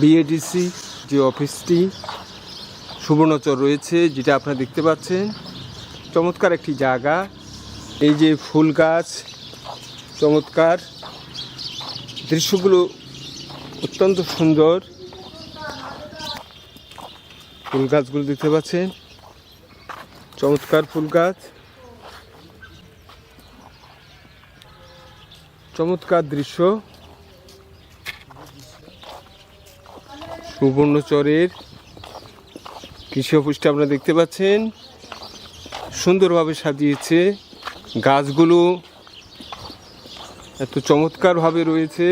BADC যে অফিসটি সুবর্ণচর রয়েছে, যেটা আপনারা দেখতে পাচ্ছেন। চমৎকার একটি জায়গা। এই যে ফুল গাছ, চমৎকার। দৃশ্যগুলো অত্যন্ত সুন্দর। ফুল গাছগুলো দেখতে পাচ্ছেন। চমৎকার ফুল গাছ। চমৎকার দৃশ্য। সুবর্ণচরের কৃষি অফিসটা আপনারা দেখতে পাচ্ছেন। সুন্দরভাবে সাজিয়েছে। গাছগুলো এত চমৎকারভাবে রয়েছে।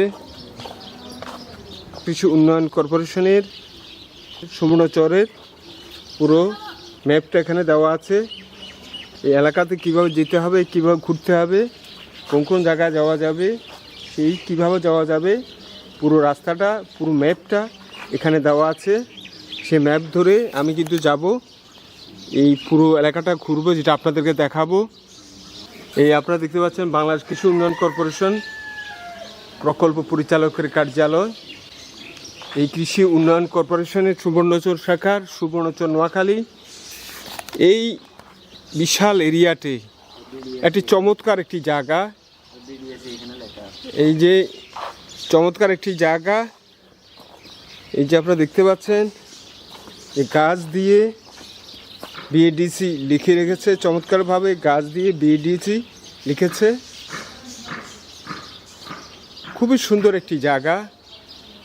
কৃষি উন্নয়ন কর্পোরেশনের সুবর্ণচরের পুরো ম্যাপটা এখানে দেওয়া আছে। এই এলাকাতে কীভাবে যেতে হবে, কীভাবে ঘুরতে হবে, কোন কোন জায়গায় যাওয়া যাবে, সেই কীভাবে যাওয়া যাবে, পুরো রাস্তাটা, পুরো ম্যাপটা এখানে দেওয়া আছে, সে ম্যাপ ধরে আমি কিন্তু যাব এই পুরো এলাকাটা ঘুরবো, যেটা আপনাদেরকে দেখাবো। এই আপনারা দেখতে পাচ্ছেন বাংলাদেশ কৃষি উন্নয়ন কর্পোরেশন প্রকল্প পরিচালকের কার্যালয়। এই কৃষি উন্নয়ন কর্পোরেশনের সুবর্ণচর শাখার সুবর্ণচর নোয়াখালী। এই বিশাল এরিয়াতে একটি চমৎকার একটি জায়গা। এই যে চমৎকার একটি জায়গা এই যে আপনারা দেখতে পাচ্ছেন এই গাছ দিয়ে বিএডিসি লিখে রেখেছে, চমৎকারভাবে গাছ দিয়ে বিএডিসি লিখেছে। খুবই সুন্দর একটি জায়গা।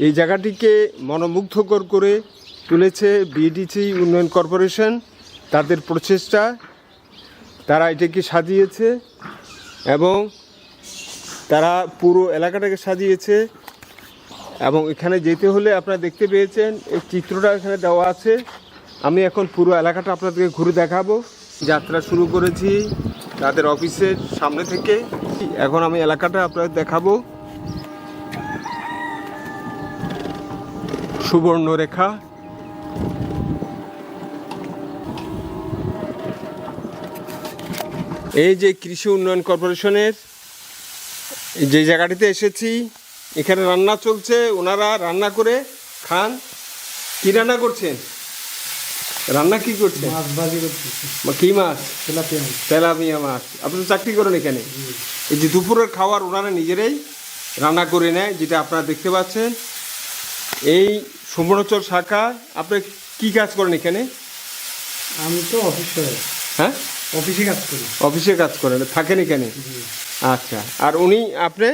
এই জায়গাটিকে মনোমুগ্ধকর করে তুলেছে বিডিসি উন্নয়ন কর্পোরেশন, তাদের প্রচেষ্টা। তারা এটাকে সাজিয়েছে এবং তারা পুরো এলাকাটাকে সাজিয়েছে। এবং এখানে যেতে হলে আপনারা দেখতে পেয়েছেন, এই চিত্রটা এখানে দেওয়া আছে। আমি এখন পুরো এলাকাটা আপনাদেরকে ঘুরে দেখাবো। যাত্রা শুরু করেছি তাদের অফিসের সামনে থেকে। এখন আমি এলাকাটা আপনাদের দেখাবো। সুবর্ণরেখা। এই যে কৃষি উন্নয়ন কর্পোরেশনের যে জায়গাটিতে এসেছি এখানে রান্না চলছে ওনারা রান্না করে খান। কি রান্না করছেন? রান্না কি করছেন? মাছ ভাজি করতেছি। বা কি মাছ? তেলাপিয়া তেলাপিয়া মাছ। আপনি তো চাকরি করেন এখানে। এই যে দুপুরের খাবার ওনারা নিজেরাই রান্না করে নেয় যেটা আপনারা দেখতে পাচ্ছেন। এই সুবর্ণচর শাখা আপনি কি কাজ করেন এখানে? আমি তো অফিসে হ্যাঁ। অফিসে কাজ করি। অফিসে কাজ করেন থাকেন এখানে? আচ্ছা আর উনি আপনি?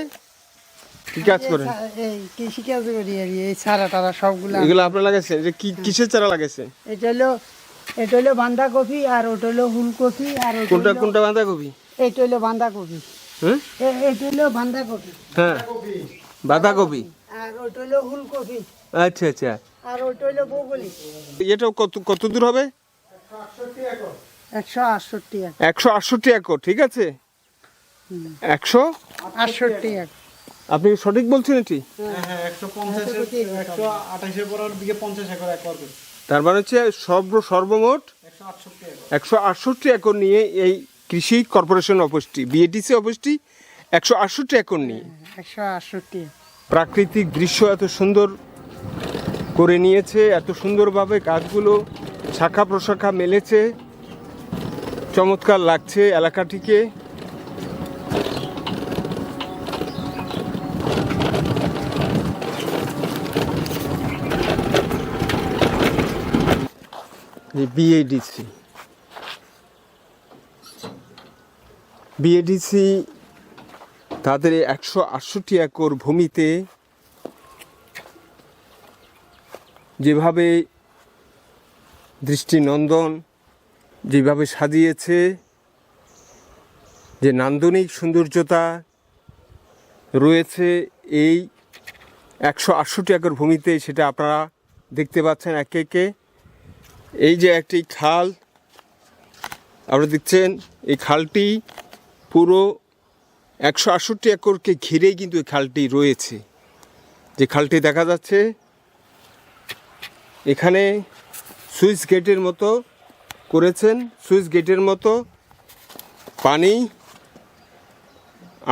কি কাজ করেন? এই কৃষি কাজ করি আর এই চারা টারা সবগুলো। এগুলো আপনার লাগাইছেন যে কি কিসের চারা লাগাইছেন এটা হলো এটা হলো বাঁধাকপি আর ওটা হলো ফুলকপি আর কোনটা কোনটা বাঁধাকপি? এটা হলো বাঁধাকপি। হ্যাঁ? এটা হলো বাঁধাকপি। হ্যাঁ। বাঁধাকপি? আর ওটা হলো ফুলকপি। আচ্ছা আচ্ছা। আর ওটা হলো বগলি। এটা কত কত দূর হবে? একশো আটষট্টি এক একশো আটষট্টি একর ঠিক আছে? একশো? আটষট্টি এক আপনি সঠিক বলছেন এটি? হ্যাঁ হ্যাঁ তার মানে হচ্ছে সর্ব সর্বমোট একশো আটষট্টি একর। নিয়ে এই কৃষি কর্পোরেশন অফিসটি বিএডিসি অফিসটি একশো আটষট্টি একর নিয়ে। একশো আটষট্টি। প্রাকৃতিক দৃশ্য এত সুন্দর করে নিয়েছে এত সুন্দরভাবে গাছগুলো শাখা প্রশাখা মেলেছে চমৎকার লাগছে এলাকাটিকে। বিএডিসি বিএডিসি তাদের একশো আটষট্টি একর ভূমিতে যেভাবে দৃষ্টিনন্দন যেভাবে সাজিয়েছে, যে নান্দনিক সৌন্দর্যতা রয়েছে এই একশো আটষট্টি একর ভূমিতে, সেটা আপনারা দেখতে পাচ্ছেন একে একে। এই যে একটি খাল আপনারা দেখছেন, এই খালটি পুরো একশো আটষট্টি একরকে ঘিরেই কিন্তু এই খালটি রয়েছে। যে খালটি দেখা যাচ্ছে, এখানে সুইচ গেটের মতো করেছেন। সুইচ গেটের মতো পানি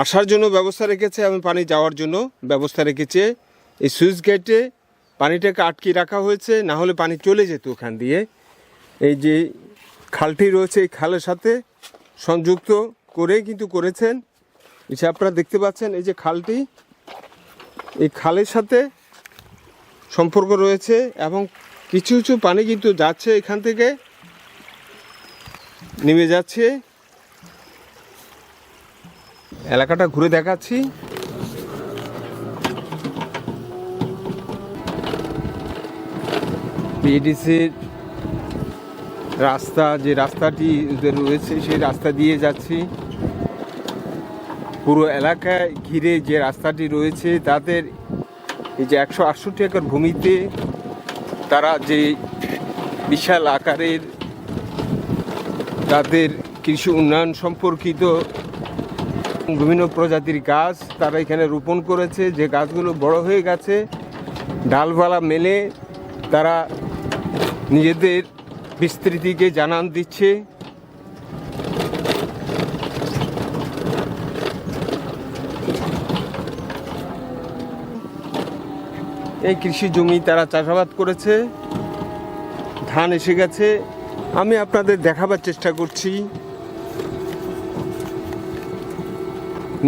আসার জন্য ব্যবস্থা রেখেছে এবং পানি যাওয়ার জন্য ব্যবস্থা রেখেছে। এই সুইচ গেটে পানিটাকে আটকে রাখা হয়েছে, না হলে পানি চলে যেত ওখান দিয়ে। এই যে খালটি রয়েছে এই খালের সাথে সংযুক্ত করে কিন্তু করেছেন। যে আপনারা দেখতে পাচ্ছেন, এই যে খালটি, এই খালের সাথে সম্পর্ক রয়েছে এবং কিছু কিছু পানি কিন্তু যাচ্ছে এখান থেকে, নেমে যাচ্ছে। এলাকাটা ঘুরে দেখাচ্ছি। বিএডিসির রাস্তা, যে রাস্তাটি রয়েছে, সেই রাস্তা দিয়ে যাচ্ছি। পুরো এলাকায় ঘিরে যে রাস্তাটি রয়েছে, তাদের এই যে একশো আটষট্টি একর ভূমিতে তারা যে বিশাল আকারের তাদের কৃষি উন্নয়ন সম্পর্কিত বিভিন্ন প্রজাতির গাছ তারা এখানে রোপণ করেছে। যে গাছগুলো বড় হয়ে গেছে, ডালপালা মেলে তারা নিজেদের বিস্তৃতিকে জানান দিচ্ছে। এই কৃষি জমি তারা চাষাবাদ করেছে। ধান এসে গেছে। আমি আপনাদের দেখাবার চেষ্টা করছি।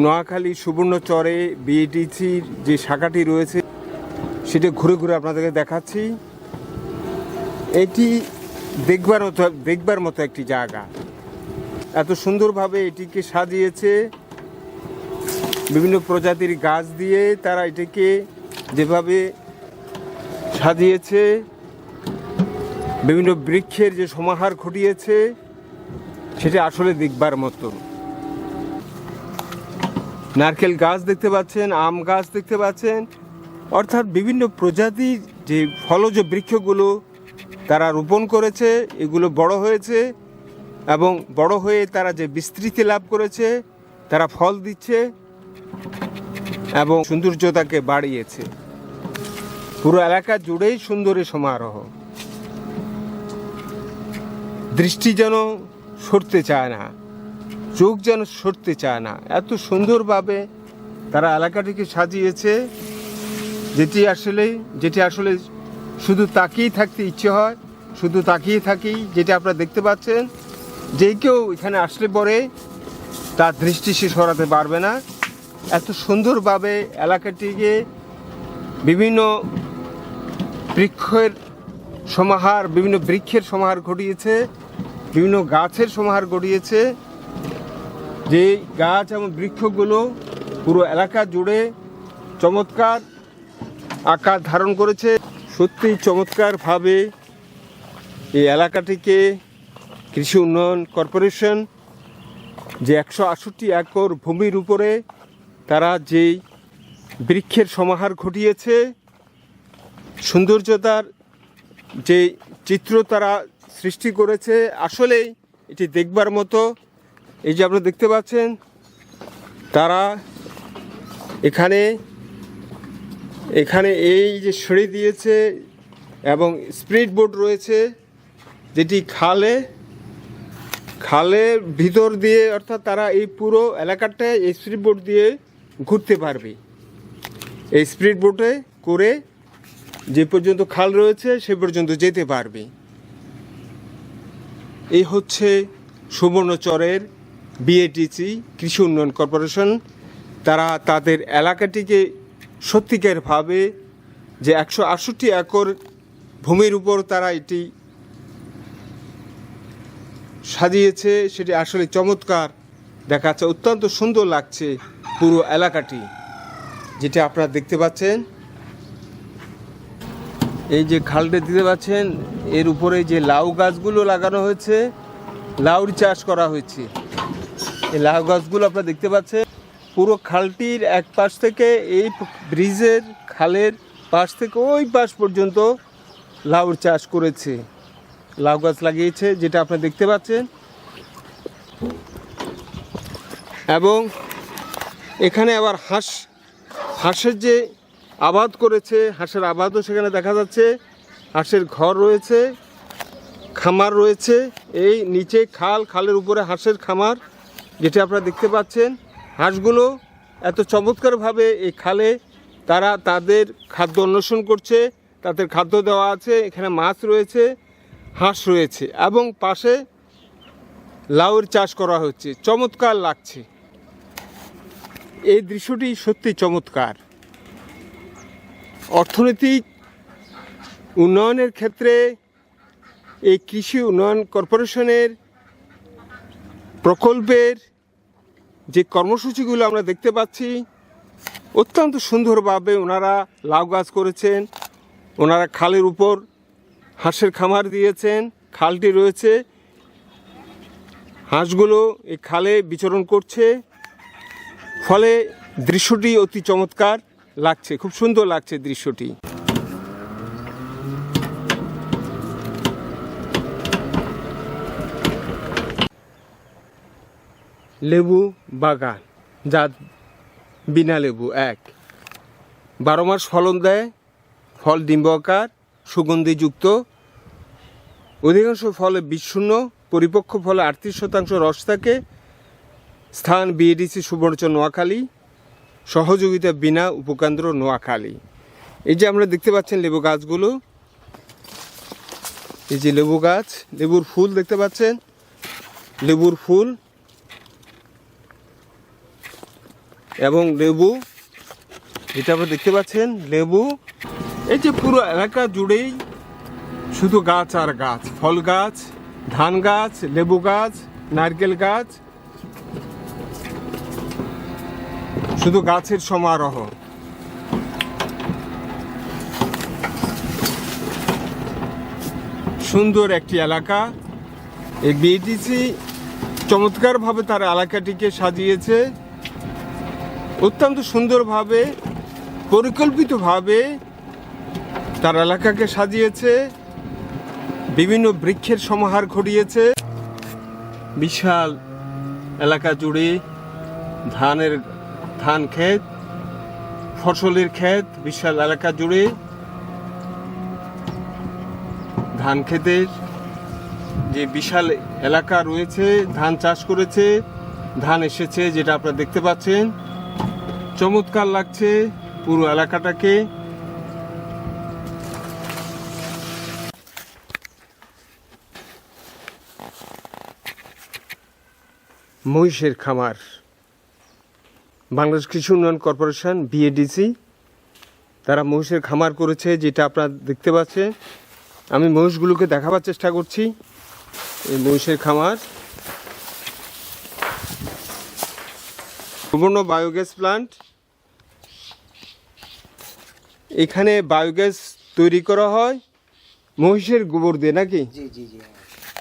নোয়াখালী সুবর্ণচরে বিএটিসির যে শাখাটি রয়েছে, সেটা ঘুরে ঘুরে আপনাদেরকে দেখাচ্ছি। এটি দেখবার মতো দেখবার মতো একটি জায়গা। এত সুন্দরভাবে এটিকে সাজিয়েছে। বিভিন্ন প্রজাতির গাছ দিয়ে তারা এটিকে যেভাবে সাজিয়েছে, বিভিন্ন বৃক্ষের যে সমাহার ঘটিয়েছে, সেটা আসলে দেখবার মতো। নারকেল গাছ দেখতে পাচ্ছেন, আম গাছ দেখতে পাচ্ছেন, অর্থাৎ বিভিন্ন প্রজাতির যে ফলজ বৃক্ষগুলো তারা রোপণ করেছে, এগুলো বড় হয়েছে এবং বড় হয়ে তারা যে বিস্তৃতি লাভ করেছে, তারা ফল দিচ্ছে এবং সৌন্দর্যতাকে বাড়িয়েছে। পুরো এলাকা জুড়েই সুন্দরী সমারোহ। দৃষ্টি যেন সরতে চায় না, চোখ যেন সরতে চায় না। এত সুন্দরভাবে তারা এলাকাটিকে সাজিয়েছে, যেটি আসলে যেটি আসলে শুধু তাকিয়েই থাকতে ইচ্ছে হয়, শুধু তাকিয়ে থাকি, যেটা আপনারা দেখতে পাচ্ছেন। যে কেউ এখানে আসলে পরে তার দৃষ্টি সে সরাতে পারবে না। এত সুন্দরভাবে এলাকাটিকে বিভিন্ন বৃক্ষের সমাহার, বিভিন্ন বৃক্ষের সমাহার ঘটিয়েছে, বিভিন্ন গাছের সমাহার ঘটিয়েছে। যে গাছ এবং বৃক্ষগুলো পুরো এলাকা জুড়ে চমৎকার আকার ধারণ করেছে। সত্যিই চমৎকারভাবে এই এলাকাটিকে কৃষি উন্নয়ন কর্পোরেশন যে একশো আটষট্টি একর ভূমির উপরে তারা যেই বৃক্ষের সমাহার ঘটিয়েছে, সৌন্দর্যতার যে চিত্র তারা সৃষ্টি করেছে, আসলেই এটি দেখবার মতো। এই যে আপনারা দেখতে পাচ্ছেন, তারা এখানে এখানে এই যে সিঁড়ি দিয়েছে এবং স্পিড বোট রয়েছে, যেটি খালে খালের ভিতর দিয়ে অর্থাৎ তারা এই পুরো এলাকাটায় এই স্পিড বোট দিয়ে ঘুরতে পারবে। এই স্পিড বোটে করে যে পর্যন্ত খাল রয়েছে, সে পর্যন্ত যেতে পারবে। এই হচ্ছে সুবর্ণচরের বিএটিসি কৃষি উন্নয়ন কর্পোরেশন। তারা তাদের এলাকাটিকে সত্যিকারভাবে যে একশো আটষট্টি একর ভূমির উপর তারা এটি সাজিয়েছে, সেটি আসলে চমৎকার দেখাচ্ছে, অত্যন্ত সুন্দর লাগছে পুরো এলাকাটি, যেটা আপনারা দেখতে পাচ্ছেন। এই যে খালটা দিতে পাচ্ছেন, এর উপরে যে লাউ গাছগুলো লাগানো হয়েছে, লাউর চাষ করা হয়েছে। এই লাউ গাছগুলো আপনারা দেখতে পাচ্ছেন। পুরো খালটির এক পাশ থেকে এই ব্রিজের খালের পাশ থেকে ওই পাশ পর্যন্ত লাউর চাষ করেছে। লাউ গাছ লাগিয়েছে, যেটা আপনারা দেখতে পাচ্ছেন। এবং এখানে আবার হাঁস, হাঁসের যে আবাদ করেছে, হাঁসের আবাদও সেখানে দেখা যাচ্ছে। হাঁসের ঘর রয়েছে, খামার রয়েছে। এই নিচে খাল, খালের উপরে হাঁসের খামার, যেটা আপনারা দেখতে পাচ্ছেন। হাঁসগুলো এত চমৎকারভাবে এই খালে তারা তাদের খাদ্য অন্বেষণ করছে, তাদের খাদ্য দেওয়া আছে, এখানে মাছ রয়েছে, হাঁস রয়েছে এবং পাশে লাউয়ের চাষ করা হচ্ছে। চমৎকার লাগছে। এই দৃশ্যটি সত্যি চমৎকার। অর্থনৈতিক উন্নয়নের ক্ষেত্রে এই কৃষি উন্নয়ন কর্পোরেশনের প্রকল্পের যে কর্মসূচিগুলো আমরা দেখতে পাচ্ছি, অত্যন্ত সুন্দরভাবে ওনারা লাউ গাছ করেছেন, ওনারা খালের উপর হাঁসের খামার দিয়েছেন, খালটি রয়েছে। হাঁসগুলো এই খালে বিচরণ করছে, ফলে দৃশ্যটি অতি চমৎকার লাগছে, খুব সুন্দর লাগছে দৃশ্যটি। লেবু বাগান যা বিনা লেবু, এক। বারো মাস ফলন দেয়, ফল ডিম্বাকার সুগন্ধিযুক্ত। অধিকাংশ ফলে বিশূন্য পরিপক্ক ফলে আটত্রিশ শতাংশ রস থাকে। স্থান বিএডিসি সুবর্ণচর নোয়াখালী, সহযোগিতা বিনা উপকেন্দ্র নোয়াখালী। এই যে আমরা দেখতে পাচ্ছেন লেবু গাছগুলো, এই যে লেবু গাছ, লেবুর ফুল দেখতে পাচ্ছেন। লেবুর ফুল এবং লেবু, এটা আপনারা দেখতে পাচ্ছেন, লেবু। এই যে পুরো এলাকা জুড়েই শুধু গাছ আর গাছ, ফল গাছ, ধান গাছ, লেবু গাছ, নারকেল গাছ, শুধু গাছের সমারোহ। সুন্দর একটি এলাকা। এই বিএটিসি চমৎকারভাবে তার এলাকাটিকে সাজিয়েছে। অত্যন্ত সুন্দরভাবে, পরিকল্পিতভাবে তার এলাকাকে সাজিয়েছে, বিভিন্ন বৃক্ষের সমাহার ঘটিয়েছে। বিশাল এলাকা জুড়ে ধানের, ধান ক্ষেত, ফসলের ক্ষেত, বিশাল এলাকা জুড়ে ধান ক্ষেতের যে বিশাল এলাকা রয়েছে, ধান চাষ করেছে, ধান এসেছে, যেটা আপনারা দেখতে পাচ্ছেন। চমৎকার লাগছে পুরো এলাকাটাকে। মহিষের খামার। বাংলাদেশ কৃষি উন্নয়ন কর্পোরেশন বিএডিসি তারা মহিষের খামার করেছে, যেটা আপনারা দেখতে পাচ্ছেন। আমি মহিষগুলোকে দেখাবার চেষ্টা করছি, এই মহিষের খামার। সুবর্ণ বায়োগ্যাস প্লান্ট এখানে বায়োগ্যাস তৈরি করা হয় মহিষের গোবর দিয়ে নাকি?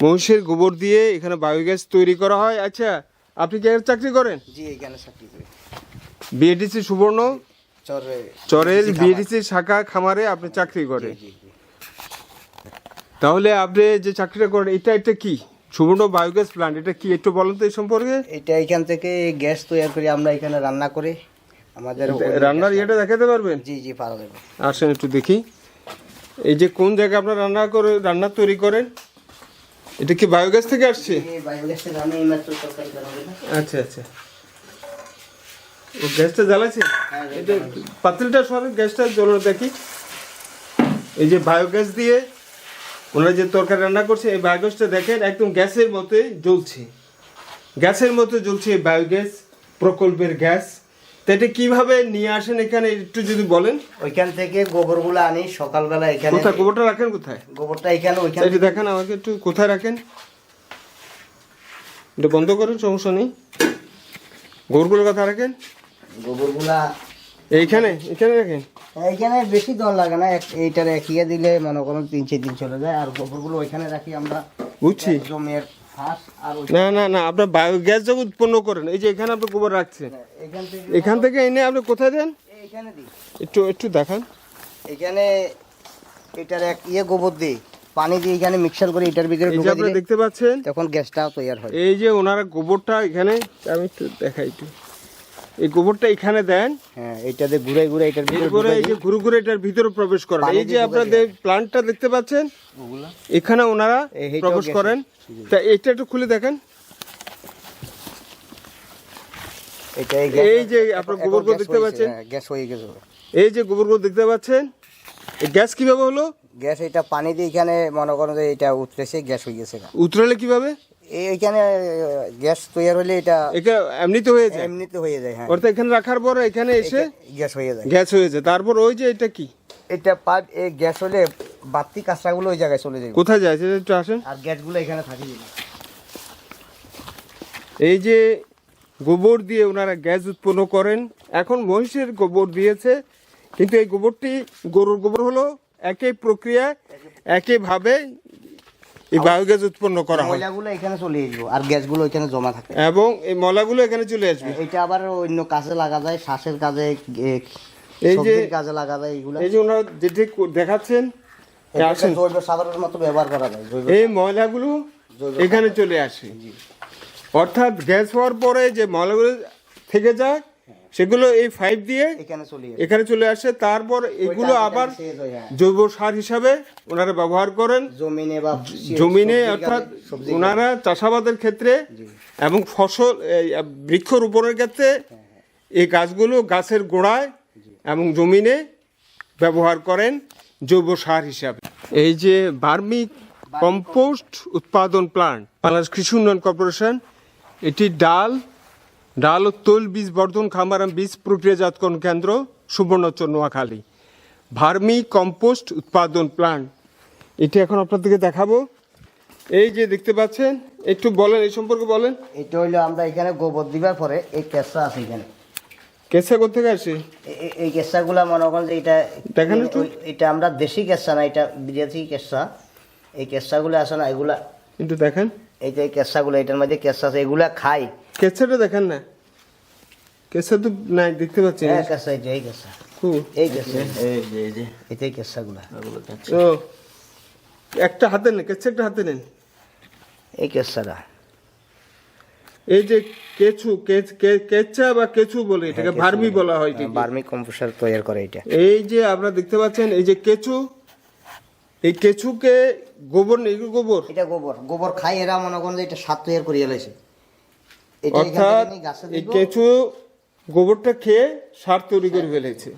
মহিষের গোবর দিয়ে এখানে বায়োগ্যাস তৈরি করা হয়। আচ্ছা আপনি কি চাকরি করেন? জি এখানে চাকরি করি। বিএডিসি সুবর্ণ চরে চরের বিএডিসি শাখা খামারে আপনি চাকরি করেন। তাহলে আপনি যে চাকরিটা করেন এটা এটা কি? সুবর্ণ বায়োগ্যাস প্লান্ট এটা কি একটু বলেন তো এই সম্পর্কে? এটা এখান থেকে গ্যাস তৈরি করি আমরা এখানে রান্না করে আমাদের রান্নার ইয়েটা দেখাতে পারবেন জি জি পারা যাবে। আসেন একটু দেখি। এই যে কোন জায়গায় আপনার রান্না করে রান্না তৈরি করেন? এটা কি বায়োগ্যাস থেকে আসছে? আচ্ছা আচ্ছা। ও গ্যাসটা জ্বালাচ্ছে হ্যাঁ, এটা পাতিলটা সরে গ্যাসটা জ্বলো দেখি। এই যে বায়োগ্যাস দিয়ে ওনারা যে তরকারি রান্না করছে এই বায়োগ্যাসটা দেখেন একদম গ্যাসের মতোই জ্বলছে। গ্যাসের মতো জ্বলছে এই বায়োগ্যাস প্রকল্পের গ্যাস। তো এটা কীভাবে নিয়ে আসেন এখানে একটু যদি বলেন। ওইখান থেকে গোবরগুলো আনি সকালবেলা এখানে কোথায়? গোবরটা রাখেন কোথায়? গোবরটা এখানে ওইখান এটা দেখান আমাকে একটু কোথায় রাখেন। এটা বন্ধ করেন সমস্যা নেই। গোবরগুলো কথা রাখেন। গোবরগুলা এইখানে এখানে রাখেন। এইখানে বেশি দর লাগে না এক- এইটার একিয়ে দিলে মনে করুন তিন চার দিন চলে যায় আর গোবরগুলো ওইখানে রাখি আমরা বুঝছি। জমির না না না আপনার বায়োগ্যাস যখন উৎপন্ন করেন এই যে এখানে আপনি গোবর রাখছেন এখান থেকে এনে আপনি কোথায় দেন? এইখানে দিই। একটু একটু দেখান। এখানে এটার এক ইয়ে গোবর দিই পানি দিয়ে এখানে মিক্সার করে এটার ভিতরে ঢুকে দিলে দেখতে পাচ্ছেন তখন গ্যাসটা তৈরি হয়। এই যে ওনারা গোবরটা এখানে আমি একটু দেখাই একটু। এই গোবরটা এখানে দেন। হ্যাঁ এইটাতে ঘুরে ঘুরে এটার ভিতরে এই যে ঘুরে ঘুরে এটার ভিতরে প্রবেশ করেন। এই যে আপনাদের প্লান্টটা দেখতে পাচ্ছেন এখানে ওনারা প্রবেশ করেন। তা এটা একটু খুলে দেখেন। এটা এই যে আপনার গোবরগুলো দেখতে পাচ্ছেন? গ্যাস হয়ে গেছে। এই যে গোবরগুলো দেখতে পাচ্ছেন এই গ্যাস কীভাবে হলো? গ্যাস এটা পানি দিয়ে এখানে মনে করেন যে এটা উতরেছে গ্যাস হয়ে গেছে উতরালে কীভাবে? এই- এইখানে গ্যাস তৈরি হলে এটা এটা এমনিতে হয়ে যায়? এমনিতে হয়ে যায় হ্যাঁ। অর্থাৎ এখানে রাখার পর এখানে এসে গ্যাস হয়ে যায়। গ্যাস হয়েছে তারপর ওই যে এটা কি? এটা পাইপ এই গ্যাস হলে বাতি কাঁচরাগুলো ওই জায়গায় চলে যাবে কোথায় যায়? সেটা একটু আসেন। আর গ্যাসগুলো এখানে থাকে। এই যে গোবর দিয়ে ওনারা গ্যাস উৎপন্ন করেন এখন মহিষের গোবর দিয়েছে কিন্তু এই গোবরটি গরুর গোবর হলো একই প্রক্রিয়া একইভাবে এই বায়োগ্যাস উৎপন্ন করা হয়। ময়লাগুলো এখানে চলে আসব আর গ্যাসগুলো এখানে জমা থাকে। এবং এই মলাগুলো এখানে চলে আসবে। এটা আবার অন্য কাজে লাগা যায় শ্বাসের কাজে এই যে- কাজে লাগা যায় এগুলো। এই যে ওনারা যেটি দেখাচ্ছেন জৈব সাবারের মতো ব্যবহার করা যায় এই ময়লাগুলো এখানে চলে আসে। অর্থাৎ গ্যাস হওয়ার পরে যে ময়লাগুলো থেকে যায় সেগুলো এই পাইপ দিয়ে এখানে চলে আসে। এখানে চলে আসে। তারপর এগুলো আবার হয়, হ্যাঁ। জৈব সার হিসাবে ওনারা ব্যবহার করেন। জমিনে বা জমিনে অর্থাৎ ওনারা চাষাবাদের ক্ষেত্রে এবং ফসল এই, বৃক্ষরোপণের ক্ষেত্রে এই গাছগুলো গাছের গোড়ায় এবং জমিনে ব্যবহার করেন জৈব সার হিসাবে। এই যে বার্মি কম্পোস্ট উৎপাদন প্লান্ট বাংলাদেশ কৃষি উন্নয়ন কর্পোরেশন এটি ডাল ডাল ও তৈল বীজ বর্ধন খামারাম বীজ প্রক্রিয়াজাতকরণ কেন্দ্র সুবর্ণচর নোয়াখালী। ভার্মি কম্পোস্ট উৎপাদন প্লান্ট এটি এখন আপনাদেরকে দেখাবো। এই যে দেখতে পাচ্ছেন একটু বলেন এই সম্পর্কে বলেন। এটা হইল আমরা এখানে গোবর দিবার পরে এই কেঁচা আছে এখানে। কেসা কোথেকে আসে? এই কেঁচাগুলা মনে করেন যে এটা দেখেন একটু। এটা আমরা দেশি কেঁচা না এটা বিদেশি কেঁচা। এই কেঁচাগুলো আছে না এগুলা একটু দেখেন। এই যে কেঁচাগুলো এটার মধ্যে কেঁচা আছে এগুলা খাই। কেসাটা দেখেন না। কেসা তো নাই দেখতে পাচ্ছি। হ্যাঁ কেঁচা এই যে এই কেঁচা। কু? এই কেঁচা। এটাই কেঁচাগুলা। ও একটা হাতে নেন কেসা একটা হাতে নেন। এই কেঁচাটা। এই যে কেচু কেচ- কে- কেচা বা কেচু বলে এটাকে ভার্মি বলা। হয় ঠিক বার্মি কম্পোস্টার তৈরি করে এটা। এই যে আপনারা দেখতে পাচ্ছেন এই যে কেচু এই কেঁচুকে গোবর নেই গোবর? এটা গোবর। গোবর খাই এরা মনে করেন যে এটা সার তৈরি করে এলাইছে এটা অর্থাৎ এই কেঁচু গোবরটা খেয়ে সার তৈরি করে ফেলেছে।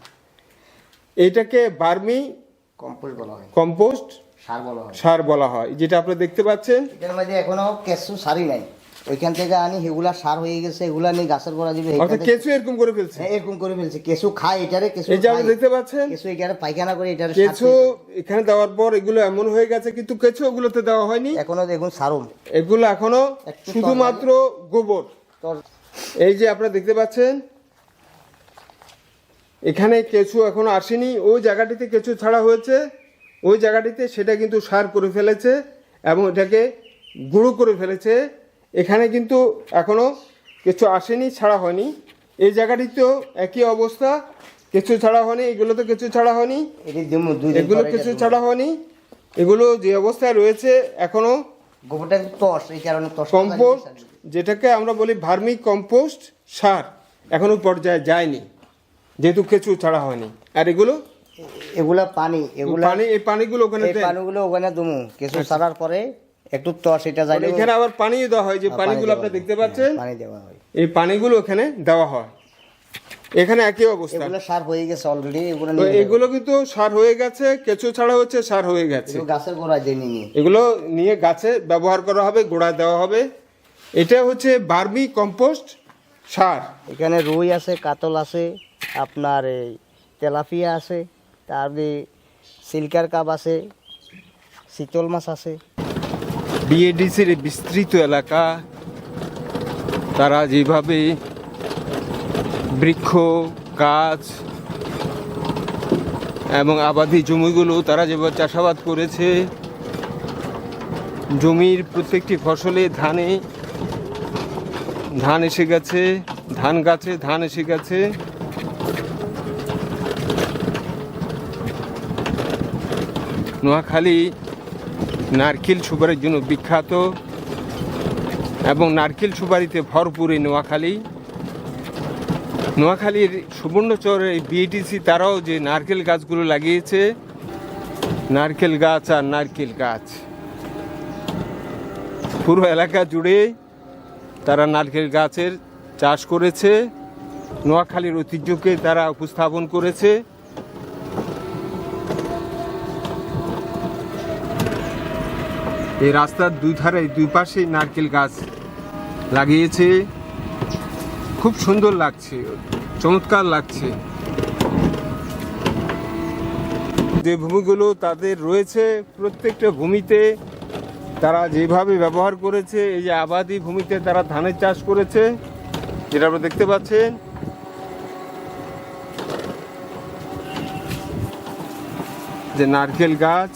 এটাকে বার্মি কম্পোস্ট বলা হয়। কম্পোস্ট সার বলা হয়। সার বলা হয়। যেটা আপনারা দেখতে পাচ্ছেন। এটার মধ্যে এখনও কেঁচু সারই নাই। ওইখান থেকে আনি সেগুলা সার হয়ে গেছে এগুলা নিয়ে গাছের গোড়া দিবে কেঁচু এরকম করে ফেলছে? হ্যাঁ, এরকম করে ফেলছে। কেঁচু খায় এটারে কেঁচু এই যে দেখতে পাচ্ছেন? কেঁচু এটারে পায়খানা করে এটারে কেঁচু এখানে দেওয়ার পর এগুলো এমন হয়ে গেছে কিন্তু কেঁচু ওগুলোতে দেওয়া হয়নি। এখনও দেখুন সারুম এগুলো এখনও শুধুমাত্র গোবর। এই যে আপনারা দেখতে পাচ্ছেন এখানে কেঁচু এখনও আসেনি। ওই জায়গাটিতে কেঁচু ছাড়া হয়েছে। ওই জায়গাটিতে সেটা কিন্তু সার করে ফেলেছে এবং এটাকে গুঁড়ো করে ফেলেছে। এখানে কিন্তু এখনও কিছু আসেনি ছাড়া হয়নি। এই জায়গাটিতেও একই অবস্থা কিছু ছাড়া হয়নি এগুলো তো কিছু ছাড়া হয়নি। এগুলো কিছু ছাড়া হয়নি। এগুলো যে অবস্থায় রয়েছে এখনও গোবরটা তস এই কারণে তস কম্পোস্ট যেটাকে আমরা বলি ভার্মি কম্পোস্ট সার এখনও পর্যায়ে যায়নি যেহেতু কেঁচু ছাড়া হয়নি। আর এগুলো? এগুলা পানি এগুলা পানি এই পানিগুলো ওখানে। পানিগুলো ওখানে দুমু কিছু ছাড়ার পরে একটু তস এটা মানে যাইলে এখানে আবার পানিও দেওয়া হয় যে পানিগুলো দেওয়া আপনি দেখতে পাচ্ছেন? পানি দেওয়া হয়। এই পানিগুলো এখানে দেওয়া হয়। এখানে একই অবস্থা। এগুলো সার হয়ে গেছে অলরেডি এগুলো তো এগুলো কিন্তু সার হয়ে গেছে কেঁচো ছাড়া হচ্ছে সার হয়ে গেছে। গাছের গোড়ায় দিয়ে নিয়ে এগুলো নিয়ে গাছে ব্যবহার করা হবে গোড়া দেওয়া হবে। এটা হচ্ছে বার্মি কম্পোস্ট সার। এখানে রুই আছে কাতল আছে আপনার এই তেলাপিয়া আছে তারপরে সিল্কার কাপ আছে শীতল মাছ আছে। বিএডিসির বিস্তৃত এলাকা, তারা যেভাবে বৃক্ষ, গাছ এবং আবাদি জমিগুলো তারা যেভাবে চাষাবাদ করেছে, জমির প্রত্যেকটি ফসলে ধানে, ধান এসে গেছে, ধান গাছে ধান এসে গেছে। নোয়াখালী নারকেল সুপারির জন্য বিখ্যাত এবং নারকেল সুপারিতে ভরপুর এই নোয়াখালী। নোয়াখালীর সুবর্ণচরের এই বিএটিসি তারাও যে নারকেল গাছগুলো লাগিয়েছে, নারকেল গাছ আর নারকেল গাছ। পুরো এলাকা জুড়ে তারা নারকেল গাছের চাষ করেছে। নোয়াখালীর ঐতিহ্যকে তারা উপস্থাপন করেছে। এই রাস্তার দুই ধারে দুই পাশে নারকেল গাছ লাগিয়েছে। খুব সুন্দর লাগছে, চমৎকার লাগছে। যে ভূমিগুলো তাদের রয়েছে প্রত্যেকটা ভূমিতে, তারা যেভাবে ব্যবহার করেছে, এই যে আবাদি ভূমিতে তারা ধানের চাষ করেছে, যেটা আপনারা দেখতে পাচ্ছেন। যে নারকেল গাছ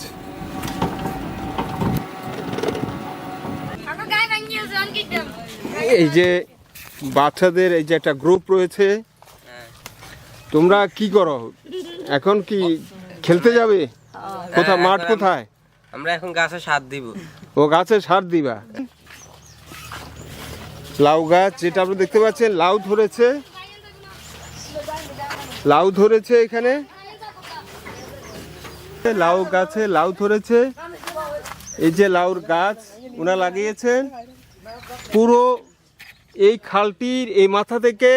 এই যে বাচ্চাদের এই যে একটা গ্রুপ রয়েছে তোমরা কি করো? এখন কি খেলতে যাবে? কোথায় মাঠ কোথায়? আমরা এখন গাছে সার দিব। ও গাছে সার দিবা? লাউ গাছ যেটা আপনি দেখতে পাচ্ছেন লাউ ধরেছে। লাউ ধরেছে এখানে। লাউ গাছে লাউ ধরেছে। এই যে লাউর গাছ ওনা লাগিয়েছেন। পুরো এই খালটির এই মাথা থেকে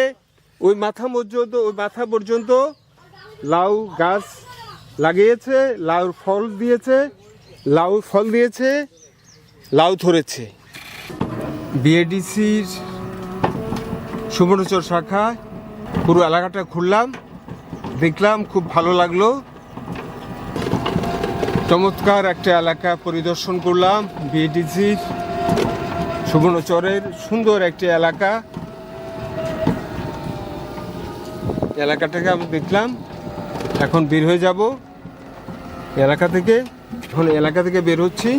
ওই মাথা পর্যন্ত, ওই মাথা পর্যন্ত লাউ গাছ লাগিয়েছে, লাউর ফল দিয়েছে লাউ ফল দিয়েছে, লাউ ধরেছে। বিএডিসির সুবর্ণচর শাখা, পুরো এলাকাটা ঘুরলাম, দেখলাম খুব ভালো লাগল। চমৎকার একটা এলাকা পরিদর্শন করলাম বিএডিসির। সুবর্ণচরের সুন্দর একটি এলাকা। এলাকাটাকে আমি দেখলাম, এখন বের হয়ে যাব। এলাকা থেকে, এখন এলাকা থেকে বের হচ্ছি।